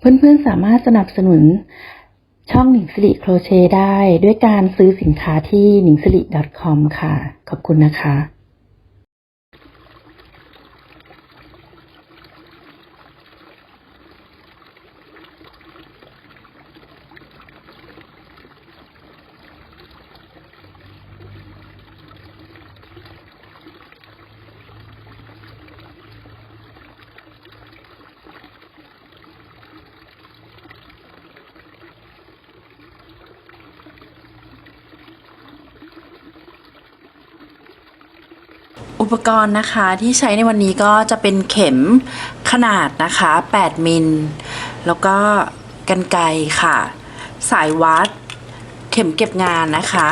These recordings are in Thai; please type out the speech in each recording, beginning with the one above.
เพื่อนๆสามารถสนับสนุนช่องหนิงสิริโครเชต์ได้ ด้วยการซื้อสินค้าที่หนิงสิริ .com ค่ะ ขอบคุณนะคะ อุ ปกรณ์นะคะที่ใช้ในวันนี้ก็จะเป็นเข็มขนาดนะคะ 8 มิล แล้วก็กันไกค่ะ สายวัด เข็มเก็บงานนะคะ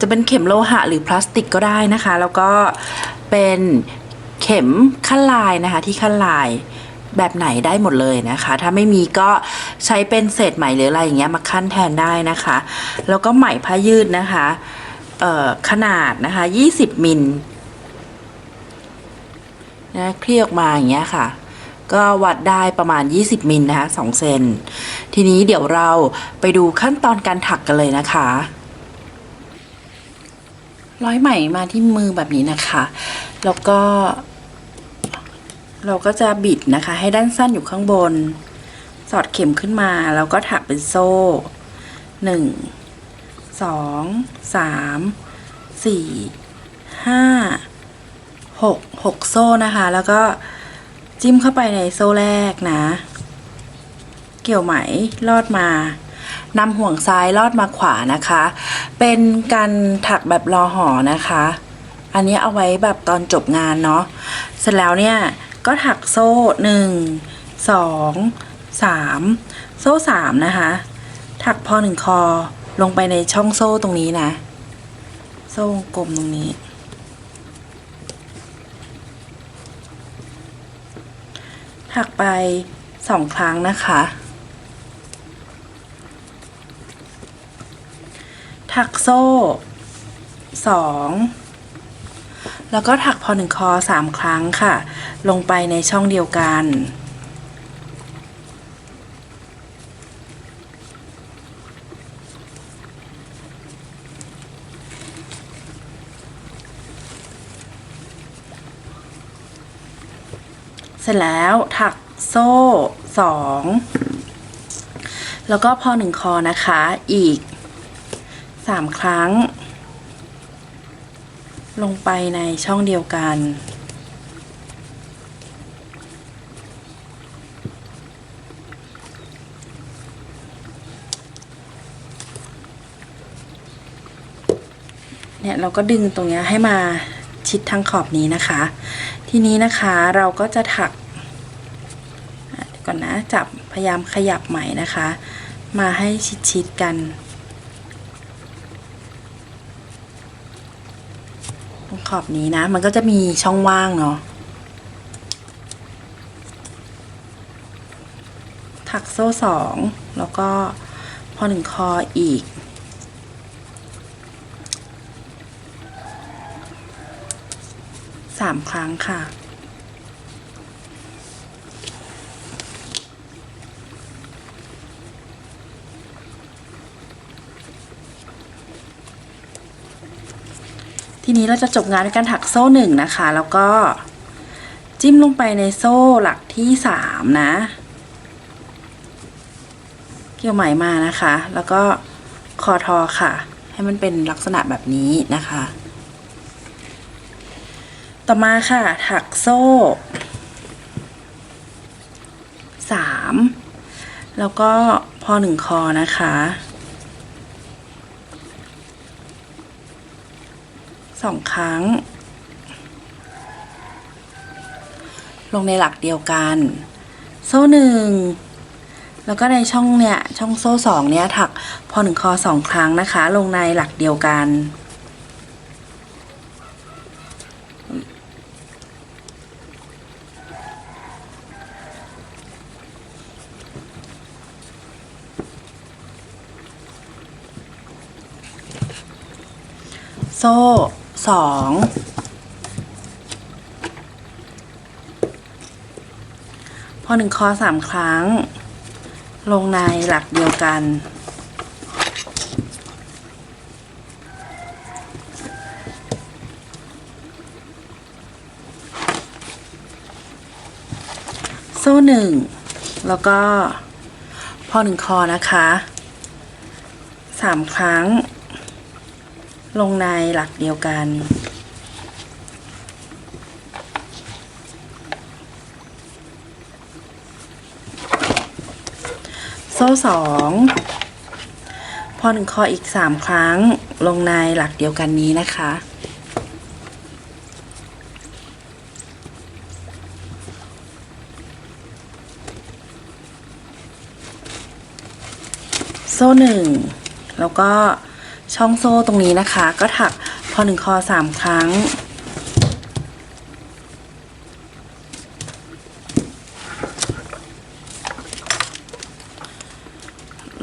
จะเป็นเข็มโลหะหรือพลาสติกก็ได้นะคะ แล้วก็เป็นเข็มขั้นลายนะคะที่ขั้นลายแบบไหนได้หมดเลยนะคะ ถ้าไม่มีก็ใช้เป็นเศษไหมหรืออะไรอย่างเงี้ยมาขั้นแทนได้นะคะ แล้วก็ไหมผ้ายืดนะคะขนาดนะคะ 20 มิล นะเคลียออกมาอย่างเงี้ยค่ะ ก็วัดได้ประมาณ 20 มิลนะคะ2เซนทีนี้เดี๋ยวเราไปดูขั้นตอนการถักกันเลยนะคะ ร้อยไหมมาที่มือแบบนี้นะคะ แล้วก็ เราก็จะบิดนะคะ ให้ด้านสั้นอยู่ข้างบน สอดเข็มขึ้นมา แล้วก็ถักเป็นโซ่หนึ่งสองสามสี่ห้า หกหกโซ่นะคะ แล้วก็จิ้มเข้าไปในโซ่แรกนะ เกี่ยวไหมลอดมานำห่วงซ้ายลอดมาขวานะคะ เป็นการถักแบบรอห่อนะคะ อันนี้เอาไว้แบบตอนจบงานเนาะเสร็จแล้วเนี่ยก็ถักโซ่หนึ่งสองสามโซ่สามนะคะ ถักพอหนึ่งคอลงไปในช่องโซ่ตรงนี้นะ โซ่กลมตรงนี้ ถักไปสองครั้งนะคะ ถักโซ่สองแล้วก็ถักพอหนึ่งคอสามครั้งค่ะ ลงไปในช่องเดียวกัน ร็จแล้วถักโซ่สองแล้วก็พอหนึ่งคอนะคะ อีกสามครั้ง ลงไปในช่องเดียวกันเนี่ยเราก็ดึงตรงนี้ให้มาชิดทางขอบนี้นะคะ ทีนี้นะคะเราก็จะถักก่อนนะจับพยายามขยับไหมนะคะ มาให้ชิดๆกันตรงขอบนี้นะ มันก็จะมีช่องว่างเนาะถักโซ่สองแล้วก็พอหนึ่งคออีก สามครั้งค่ะ ทีนี้เราจะจบงานด้วยการถักโซ่หนึ่งนะคะ แล้วก็จิ้มลงไปในโซ่หลักที่สามนะ เกี่ยวไหมมานะคะ แล้วก็คอทอค่ะ ให้มันเป็นลักษณะแบบนี้นะคะ ต่อมาค่ะ ถักโซ่สามแล้วก็พอหนึ่งคอนะคะสองครั้ง ลงในหลักเดียวกัน โซ่หนึ่งแล้วก็ในช่องเนี่ย ช่องโซ่สองเนี่ย ถักพอหนึ่งคอสองครั้งนะคะ ลงในหลักเดียวกัน โซ่สองพอหนึ่งคอสามครั้ง ลงในหลักเดียวกัน โซ่หนึ่งแล้วก็พอหนึ่งคอนะคะสามครั้ง ลงในหลักเดียวกัน โซ่สองพอหนึ่งคออีกสามครั้งลงในหลักเดียวกันนี้นะคะ โซ่หนึ่งแล้วก็ ช่องโซ่ตรงนี้นะคะ ก็ถักพอหนึ่งคอสามครั้ง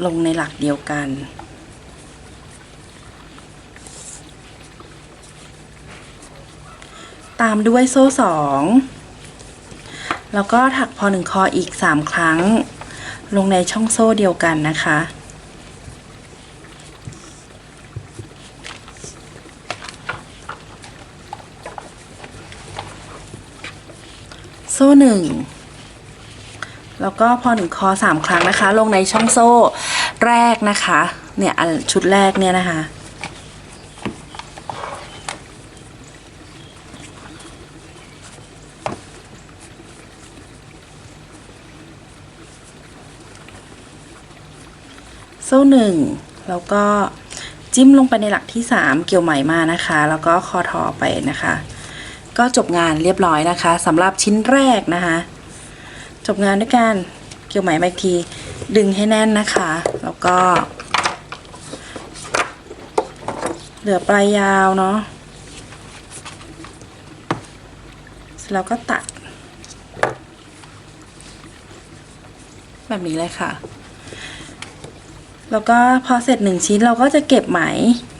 ลงในหลักเดียวกันตามด้วยโซ่สองแล้วก็ถักพอหนึ่งคออีกสามครั้ง ลงในช่องโซ่เดียวกันนะคะ โซ่หนึ่งแล้วก็พอหนึ่งคอสามครั้งนะคะ ลงในช่องโซ่แรกนะคะ เนี่ยชุดแรกเนี่ยนะคะ โซ่หนึ่งแล้วก็จิ้มลงไปในหลักที่สามเกี่ยวไหมมานะคะ แล้วก็คอทอไปนะคะ ก็จบงานเรียบร้อยนะคะสำหรับชิ้นแรกนะคะ จบงานด้วยการเกี่ยวไหมมาอีกทีดึงให้แน่นนะคะ แล้วก็ เหลือปลายยาวเนาะเสร็จแล้วก็ตัด แบบนี้เลยค่ะ แล้วก็พอเสร็จหนึ่งชิ้นเราก็จะเก็บไหม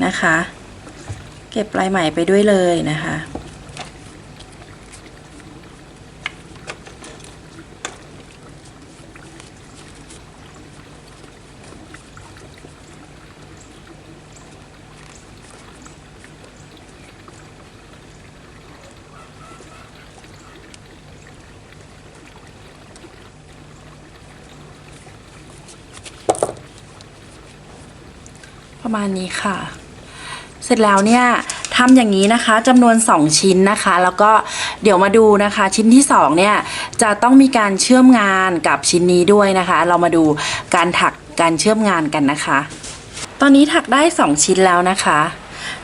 นะคะ เก็บปลายไหมไปด้วยเลยนะคะ ประมาณนี้ค่ะ เสร็จแล้วเนี่ยทำอย่างนี้นะคะจำนวน 2 ชิ้นนะคะ แล้วก็เดี๋ยวมาดูนะคะ ชิ้นที่2เนี่ยจะต้องมีการเชื่อมงานกับชิ้นนี้ด้วยนะคะ เรามาดูการถักการเชื่อมงานกันนะคะ ตอนนี้ถักได้ 2 ชิ้นแล้วนะคะ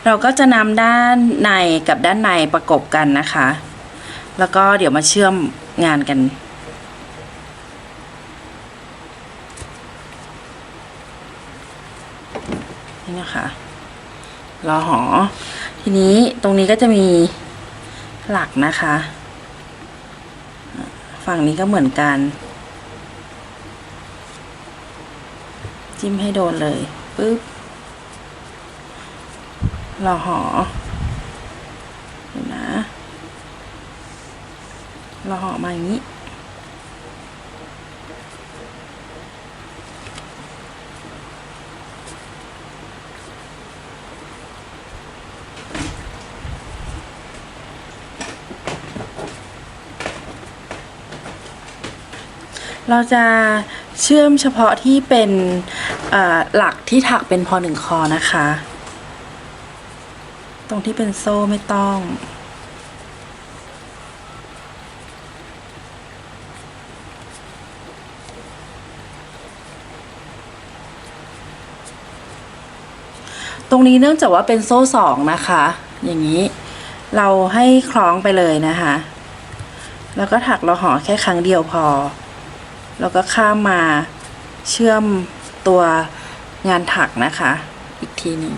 เราก็จะนำด้านในกับด้านในประกบกันนะคะ แล้วก็เดี๋ยวมาเชื่อมงานกันนะคะ รอหอ ทีนี้ตรงนี้ก็จะมีหลักนะคะ ฝั่งนี้ก็เหมือนกัน จิ้มให้โดนเลยปึ๊บรอหอเดี๋ยวนะรอหอมาอย่างนี้ เราจะเชื่อมเฉพาะที่เป็นหลักที่ถักเป็นพอหนึ่งคอนะคะ ตรงที่เป็นโซ่ไม่ต้องตรงนี้เนื่องจากว่าเป็นโซ่สองนะคะ อย่างนี้เราให้คล้องไปเลยนะคะ แล้วก็ถักเราห่อแค่ครั้งเดียวพอ แล้วก็ข้ามมาเชื่อมตัวงานถักนะคะ อีกทีหนึ่ง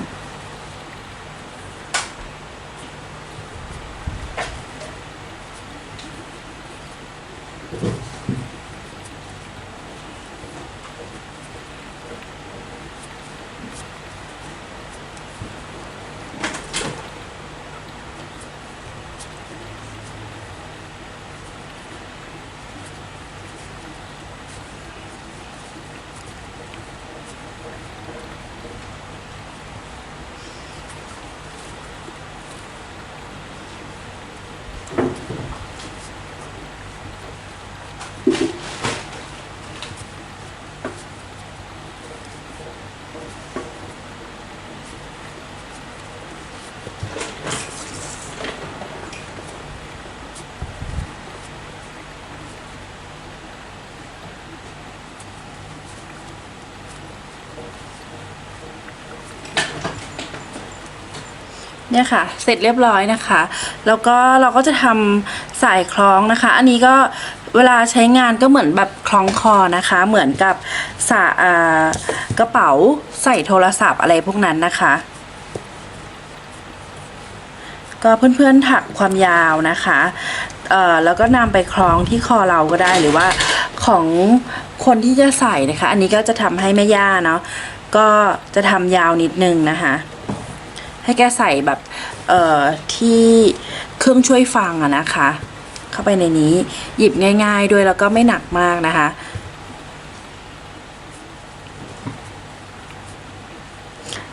เนี่ยค่ะ เสร็จเรียบร้อยนะคะ แล้วก็เราก็จะทำสายคล้องนะคะ อันนี้ก็เวลาใช้งานก็เหมือนแบบคล้องคอนะคะ เหมือนกับสากระเป๋าใส่โทรศัพท์อะไรพวกนั้นนะคะ ก็เพื่อนๆถักความยาวนะคะเอ่อแล้วก็นำไปคล้องที่คอเราก็ได้หรือว่าของคนที่จะใส่นะคะ อันนี้ก็จะทำให้แม่ย่าเนาะก็จะทำยาวนิดนึงนะคะ ให้แกใส่แบบเอ่อที่เครื่องช่วยฟังอะนะคะ เข้าไปในนี้หยิบง่าย ๆ ด้วยแล้วก็ไม่หนักมากนะคะ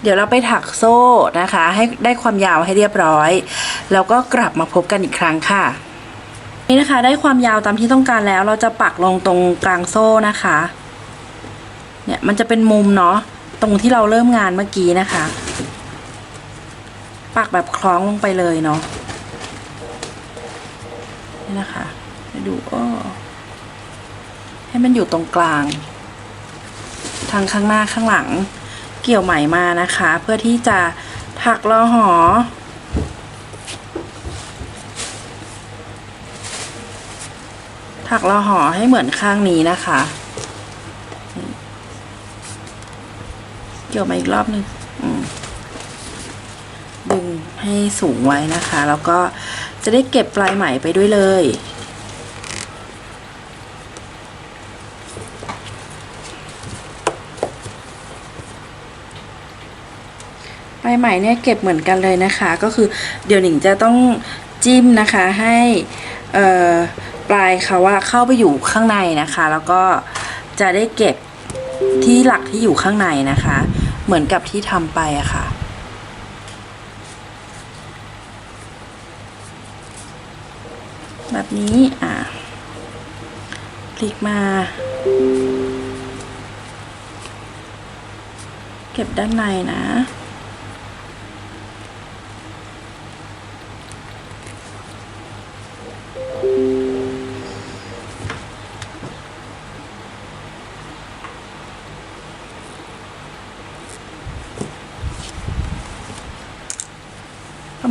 เดี๋ยวเราไปถักโซ่นะคะ ให้ได้ความยาวให้เรียบร้อย แล้วก็กลับมาพบกันอีกครั้งค่ะ นี่นะคะได้ความยาวตามที่ต้องการแล้วเราจะปักลงตรงกลางโซ่นะคะเนี่ยมันจะเป็นมุมเนาะตรงที่เราเริ่มงานเมื่อกี้นะคะ ปักแบบคล้องลงไปเลยเนาะนี่นะคะดูอ้อให้มันอยู่ตรงกลางทางข้างหน้าข้างหลังเกี่ยวไหมมานะคะ เพื่อที่จะถักรอหอ ถักรอหอให้เหมือนข้างนี้นะคะ เกี่ยวมาอีกรอบหนึ่งอืมดึง ให้สูงไว้นะคะ แล้วก็จะได้เก็บปลายไหมไปด้วยเลย ปลายไหมเนี่ยเก็บเหมือนกันเลยนะคะ ก็คือเดี๋ยวหนิงจะต้องจิ้มนะคะให้ปลายเขาว่าเข้าไปอยู่ข้างในนะคะ แล้วก็จะได้เก็บที่หลักที่อยู่ข้างในนะคะ เหมือนกับที่ทำไปอะค่ะ แบบนี้อ่าพลิกมา เก็บด้านในนะ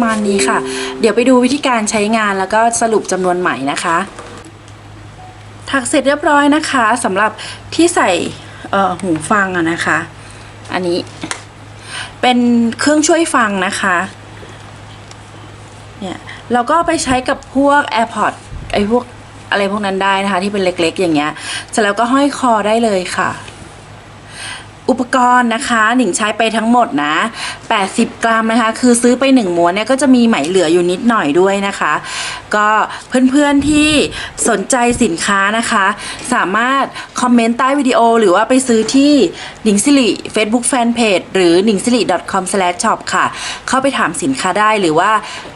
ประมาณนี้ค่ะ เดี๋ยวไปดูวิธีการใช้งานแล้วก็สรุปจำนวนไหมนะคะถักเสร็จเรียบร้อยนะคะสำหรับที่ใส่หูฟังอะนะคะ อันนี้เป็นเครื่องช่วยฟังนะคะเนี่ยเราก็ไปใช้กับพวก AirPods ไอ้พวกอะไรพวกนั้นได้นะคะ ที่เป็นเล็กๆอย่างเงี้ยเสร็จแล้วก็ห้อยคอได้เลยค่ะ อุปกรณ์นะคะ หนิงใช้ไปทั้งหมดนะ 80 กรัมนะคะ คือซื้อไป 1ม้วนเนี่ยก็จะมีไหมเหลืออยู่นิดหน่อยด้วยนะคะ ก็เพื่อนๆที่สนใจสินค้านะคะ สามารถคอมเมนต์ใต้วิดีโอ หรือว่าไปซื้อที่หนิงสิริ Facebook Fanpage หรือหนิงสิริ .com/shop ค่ะ เข้าไปถามสินค้าได้หรือว่า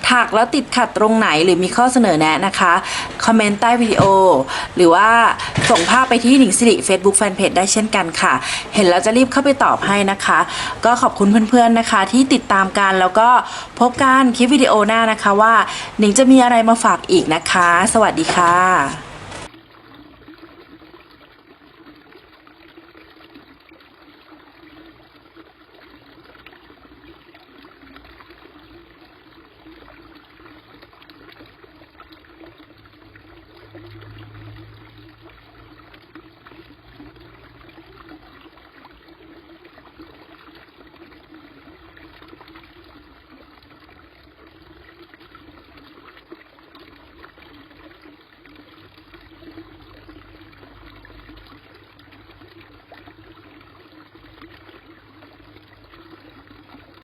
ถักแล้วติดขัดตรงไหนหรือมีข้อเสนอแนะนะคะคอมเมนต์ใต้วิดีโอ หรือว่าส่งภาพไปที่หนิงสิริ Facebook Fanpage ได้เช่นกันค่ะ เห็นแล้วจะรีบเข้าไปตอบให้นะคะ ก็ขอบคุณเพื่อนๆนะคะ ที่ติดตามกันแล้วก็พบกันคลิปวิดีโอหน้านะคะว่าหนิงจะมีอะไรมาฝากอีกนะคะ สวัสดีค่ะ